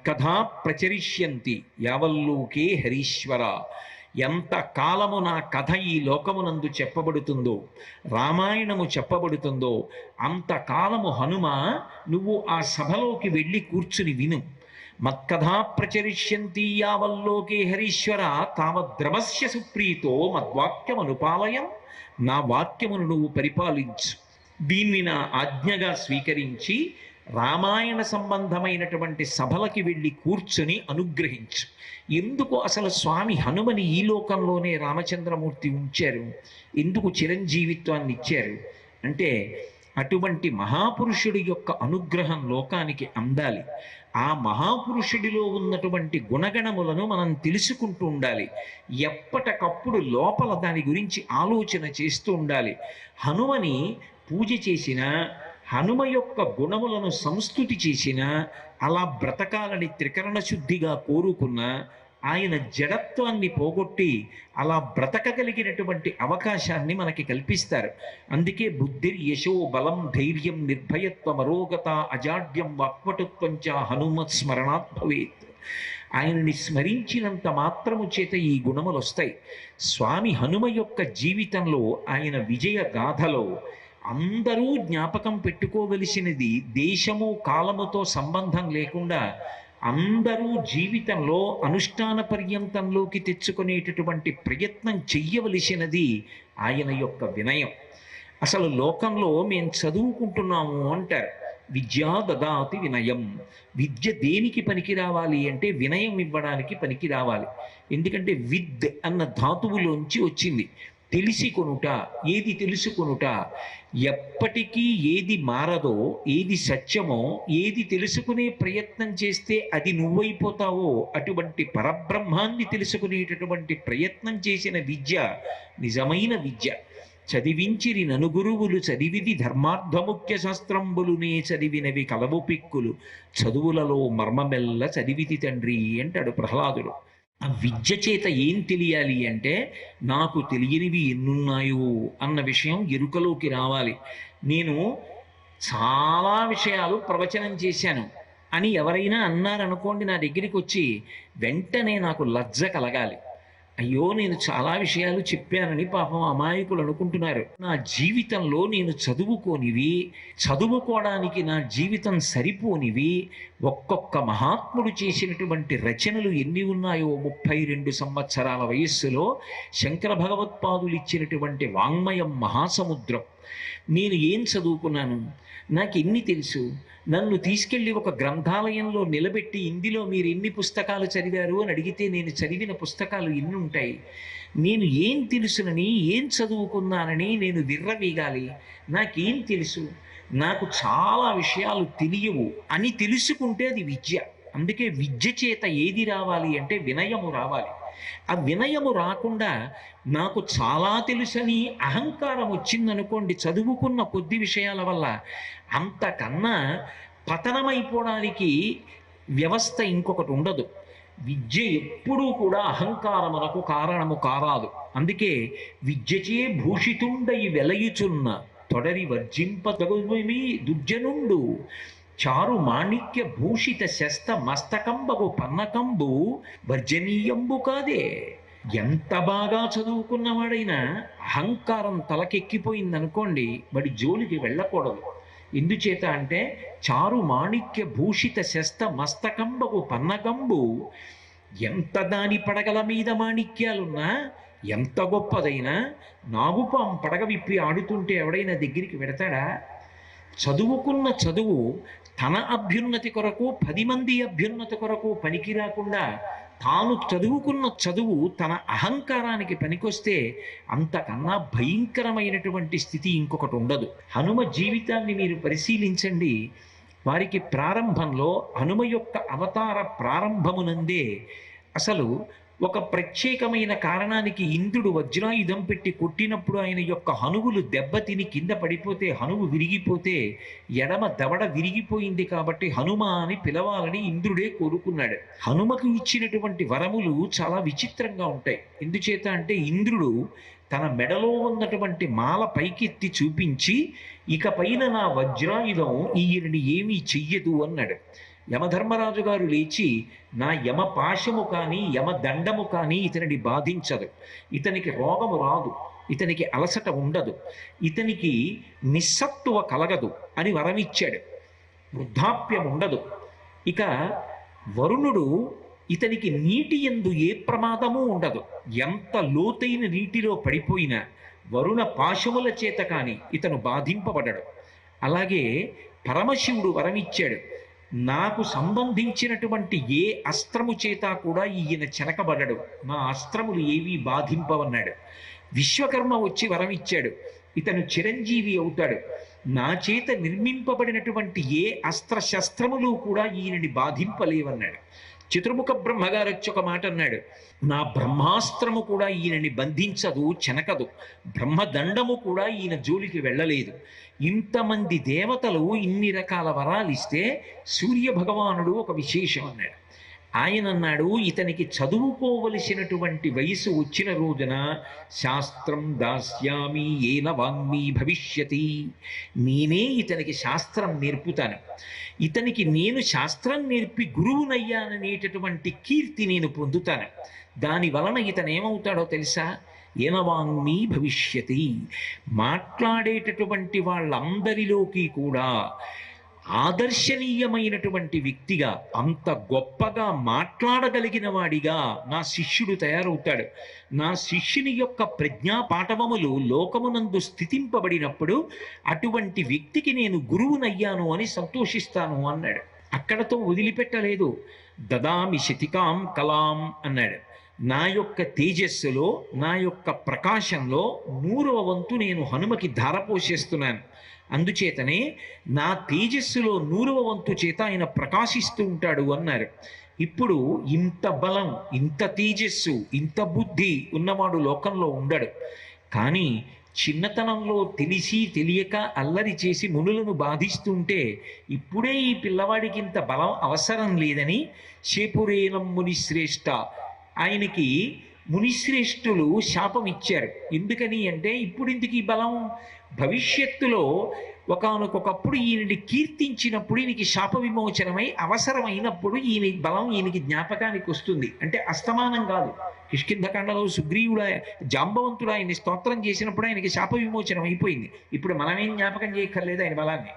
మత్కథా ప్రచరిష్యంతి యావల్లోకే హరీశ్వర. ఎంత కాలము నా కథ ఈ లోకమునందు చెప్పబడుతుందో రామాయణము చెప్పబడుతుందో అంతకాలము హనుమ నువ్వు ఆ సభలోకి వెళ్ళి కూర్చుని విను. మత్కథా ప్రచరిష్యంతి యావల్లోకే హరీశ్వర తావద్రవస్య సుప్రీతో మద్వాక్యమనుపాలయం నా వాక్యమును నువ్వు పరిపాలించు. దీన్ని నా ఆజ్ఞగా స్వీకరించి రామాయణ సంబంధమైనటువంటి సభలకి వెళ్ళి కూర్చొని అనుగ్రహించు. ఎందుకు అసలు స్వామి హనుమని ఈ లోకంలోనే రామచంద్రమూర్తి ఉంచారు? ఎందుకు చిరంజీవిత్వాన్ని ఇచ్చారు? అంటే అటువంటి మహాపురుషుడి యొక్క అనుగ్రహం లోకానికి అందాలి. ఆ మహాపురుషుడిలో ఉన్నటువంటి గుణగణములను మనం తెలుసుకుంటూ ఉండాలి. ఎప్పటికప్పుడు లోపల దాని గురించి ఆలోచన చేస్తూ ఉండాలి. హనుమని పూజ చేసిన హనుమ యొక్క గుణములను సంస్థుతి చేసిన అలా బ్రతకాలని త్రికరణ శుద్ధిగా కోరుకున్న ఆయన జడత్వాన్ని పోగొట్టి అలా బ్రతకగలిగినటువంటి అవకాశాన్ని మనకి కల్పిస్తారు. అందుకే బుద్ధి యశో బలం ధైర్యం నిర్భయత్వం అరోగత అజాడ్యం వాక్పటుత్వం హనుమత్ స్మరణాత్ భవేత్. ఆయనని స్మరించినంత మాత్రము చేత ఈ గుణములు వస్తాయి స్వామి హనుమ యొక్క జీవితంలో ఆయన విజయ గాథలో అందరూ జ్ఞాపకం పెట్టుకోవలసినది దేశము కాలముతో సంబంధం లేకుండా అందరూ జీవితంలో అనుష్ఠాన పర్యంతంలోకి తెచ్చుకునేటటువంటి ప్రయత్నం చెయ్యవలసినది ఆయన యొక్క వినయం. అసలు లోకంలో మేము చదువుకుంటున్నాము అంటారు. విద్యా దదాతి వినయం. విద్య దేనికి పనికి రావాలి అంటే వినయం ఇవ్వడానికి పనికి రావాలి. ఎందుకంటే విద్ అన్న ధాతువులోంచి వచ్చింది. తెలిసి కొనుట ఏది తెలుసుకొనుట ఎప్పటికీ ఏది మారదో ఏది సత్యమో ఏది తెలుసుకునే ప్రయత్నం చేస్తే అది నువ్వైపోతావో అటువంటి పరబ్రహ్మాన్ని తెలుసుకునేటటువంటి ప్రయత్నం చేసిన విద్య నిజమైన విద్య. చదివించిరి ననుగురువులు చదివిది ధర్మార్థముఖ్య శాస్త్రంబులునే చదివినవి కలవు పిక్కులు. చదువులలో మర్మమెల్ల చదివితి తండ్రి అంటాడు ప్రహ్లాదుడు. ఆ విద్య చేత ఏం తెలియాలి అంటే నాకు తెలియనివి ఎన్నున్నాయో అన్న విషయం ఎరుకలోకి రావాలి. నేను చాలా విషయాలు ప్రవచనం చేశాను అని ఎవరైనా అన్నారనుకోండి నా దగ్గరికి వచ్చి వెంటనే నాకు లజ్జ కలగాలి. అయ్యో నేను చాలా విషయాలు చెప్పానని పాపం అమాయకులు అనుకుంటున్నారు. నా జీవితంలో నేను చదువుకోనివి చదువుకోవడానికి నా జీవితం సరిపోనివి ఒక్కొక్క మహాత్ముడు చేసినటువంటి రచనలు ఎన్ని ఉన్నాయో ముప్పై రెండు సంవత్సరాల వయస్సులో శంకర భగవత్పాదులు ఇచ్చినటువంటి వాంగ్మయం మహాసముద్రం. నేను ఏం చదువుకున్నాను? నాకు ఎన్ని తెలుసు? నన్ను తీసుకెళ్ళి ఒక గ్రంథాలయంలో నిలబెట్టి ఇందులో మీరు ఎన్ని పుస్తకాలు చదివారు అని అడిగితే నేను చదివిన పుస్తకాలు ఎన్ని ఉంటాయి? నేను ఏం తెలుసునని ఏం చదువుకున్నానని నేను విర్రవీగాలి. నాకేం తెలుసు? నాకు చాలా విషయాలు తెలియవు అని తెలుసుకుంటే అది విద్య. అందుకే విద్య చేత ఏది రావాలి అంటే వినయము రావాలి. ఆ వినయము రాకుండా నాకు చాలా తెలుసని అహంకారం వచ్చిందనుకోండి చదువుకున్న కొద్ది విషయాల వల్ల. అంతకన్నా పతనమైపోవడానికి వ్యవస్థ ఇంకొకటి ఉండదు. విద్య ఎప్పుడూ కూడా అహంకారమునకు కారణము కారాదు. అందుకే విద్యచే భూషితుండయి వెలయుచున్న తొడరి వర్జింపదగుమి దుర్జనుండు. చారు మాణిక్య భూషిత శస్త మస్తకంబగు పన్నకంబు వర్జనీయంబు కాదే. ఎంత బాగా చదువుకున్నవాడైనా అహంకారం తలకెక్కిపోయిందనుకోండి వాడి జోలికి వెళ్ళకూడదు. ఎందుచేత అంటే చారు మాణిక్య భూషిత శస్త మస్తకంబగు పన్నకంబు ఎంత దాని పడగల మీద మాణిక్యాలున్నా ఎంత గొప్పదైనా నాగుపాం పడగ విప్పి ఆడుతుంటే ఎవడైనా దగ్గరికి వెడతాడా? చదువుకున్న చదువు తన అభ్యున్నతి కొరకు పది మంది అభ్యున్నతి కొరకు పనికి రాకుండా తాను చదువుకున్న చదువు తన అహంకారానికి పనికొస్తే అంతకన్నా భయంకరమైనటువంటి స్థితి ఇంకొకటి ఉండదు. హనుమ జీవితాన్ని మీరు పరిశీలించండి. వారికి ప్రారంభంలో హనుమ యొక్క అవతార ప్రారంభమునందే అసలు ఒక ప్రత్యేకమైన కారణానికి ఇంద్రుడు వజ్రాయుధం పెట్టి కొట్టినప్పుడు ఆయన యొక్క హనువులు దెబ్బతిని కింద పడిపోతే హనువు విరిగిపోతే ఎడమ దవడ విరిగిపోయింది కాబట్టి హనుమ అని పిలవాలని ఇంద్రుడే కోరుకున్నాడు. హనుమకు ఇచ్చినటువంటి వరములు చాలా విచిత్రంగా ఉంటాయి. ఎందుచేత అంటే ఇంద్రుడు తన మెడలో ఉన్నటువంటి మాల పైకెత్తి చూపించి ఇక పైన నా వజ్రాయుధం ఈయనని ఏమీ చెయ్యదు అన్నాడు. యమధర్మరాజు గారు లేచి నా యమ పాశము కానీ యమ దండము కానీ ఇతనిని బాధించదు. ఇతనికి రోగము రాదు. ఇతనికి అలసట ఉండదు. ఇతనికి నిస్సత్తువ కలగదు అని వరమిచ్చాడు. వృద్ధాప్యం ఉండదు. ఇక వరుణుడు ఇతనికి నీటి ఎందు ఏ ప్రమాదము ఉండదు. ఎంత లోతైన నీటిలో పడిపోయినా వరుణ పాశముల చేత కానీ ఇతను బాధింపబడడు. అలాగే పరమశివుడు వరమిచ్చాడు. నాకు సంబంధించినటువంటి ఏ అస్త్రము చేత కూడా ఈయన చెనకబడడు నా అస్త్రములు ఏవీ బాధింపవన్నాడు. విశ్వకర్మ వచ్చి వరమిచ్చాడు. ఇతను చిరంజీవి అవుతాడు. నా చేత నిర్మింపబడినటువంటి ఏ అస్త్ర శస్త్రములు కూడా ఈయనని బాధింపలేవన్నాడు. చతుర్ముఖ బ్రహ్మగారు వచ్చి ఒక మాట అన్నాడు నా బ్రహ్మాస్త్రము కూడా ఈయనని బంధించదు చెనకదు. బ్రహ్మదండము కూడా ఈయన జోలికి వెళ్ళలేదు. ఇంతమంది దేవతలు ఇన్ని రకాల వరాలు ఇస్తే సూర్య భగవానుడు ఒక విశేషం అన్నాడు. ఆయన అన్నాడు ఇతనికి చదువుకోవలసినటువంటి వయసు వచ్చిన రోజున శాస్త్రం దాస్యామి ఏన వాంగ్మీ భవిష్యతి. నేనే ఇతనికి శాస్త్రం నేర్పుతాను. ఇతనికి నేను శాస్త్రం నేర్పి గురువునయ్యాననేటటువంటి కీర్తి నేను పొందుతాను. దాని వలన ఇతను ఏమవుతాడో తెలుసా ఏనవాంగ్మీ భవిష్యతి. మాట్లాడేటటువంటి వాళ్ళందరిలోకి కూడా ఆదర్శనీయమైనటువంటి వ్యక్తిగా అంత గొప్పగా మాట్లాడగలిగిన వాడిగా నా శిష్యుడు తయారవుతాడు. నా శిష్యుని యొక్క ప్రజ్ఞా పాఠవములు లోకమునందు స్థితింపబడినప్పుడు అటువంటి వ్యక్తికి నేను గురువునయ్యాను అని సంతోషిస్తాను అన్నాడు. అక్కడతో వదిలిపెట్టలేదు. దదామి శతికాం కలాం అన్నాడు. నా యొక్క తేజస్సులో నా యొక్క ప్రకాశంలో నూరవ వంతు నేను హనుమకి ధారపోసేస్తున్నాను. అందుచేతనే నా తేజస్సులో నూరవ వంతు చేత ఆయన ప్రకాశిస్తూ ఉంటాడు అన్నారు. ఇప్పుడు ఇంత బలం ఇంత తేజస్సు ఇంత బుద్ధి ఉన్నవాడు లోకంలో ఉండడు. కానీ చిన్నతనంలో తెలిసి తెలియక అల్లరి చేసి మునులను బాధిస్తుంటే ఇప్పుడే ఈ పిల్లవాడికి ఇంత బలం అవసరం లేదని శేపురేనమ్ముని శ్రేష్ఠ ఆయనకి మునిశ్రేష్ఠులు శాపం ఇచ్చారు. ఎందుకని అంటే ఇప్పుడు ఇందుకు ఈ బలం భవిష్యత్తులో ఒకనకొకప్పుడు ఈయనని కీర్తించినప్పుడు ఈయనకి శాప విమోచనమై అవసరమైనప్పుడు ఈయన బలం ఈయనకి జ్ఞాపకానికి వస్తుంది. అంటే అస్తమానం కాదు. కిష్కింధకాండలో సుగ్రీవుడు జాంబవంతుడు ఆయన్ని స్తోత్రం చేసినప్పుడు ఆయనకి శాప విమోచనం అయిపోయింది ఇప్పుడు మనమేం జ్ఞాపకం చేయక్కర్లేదు ఆయన బలాన్ని.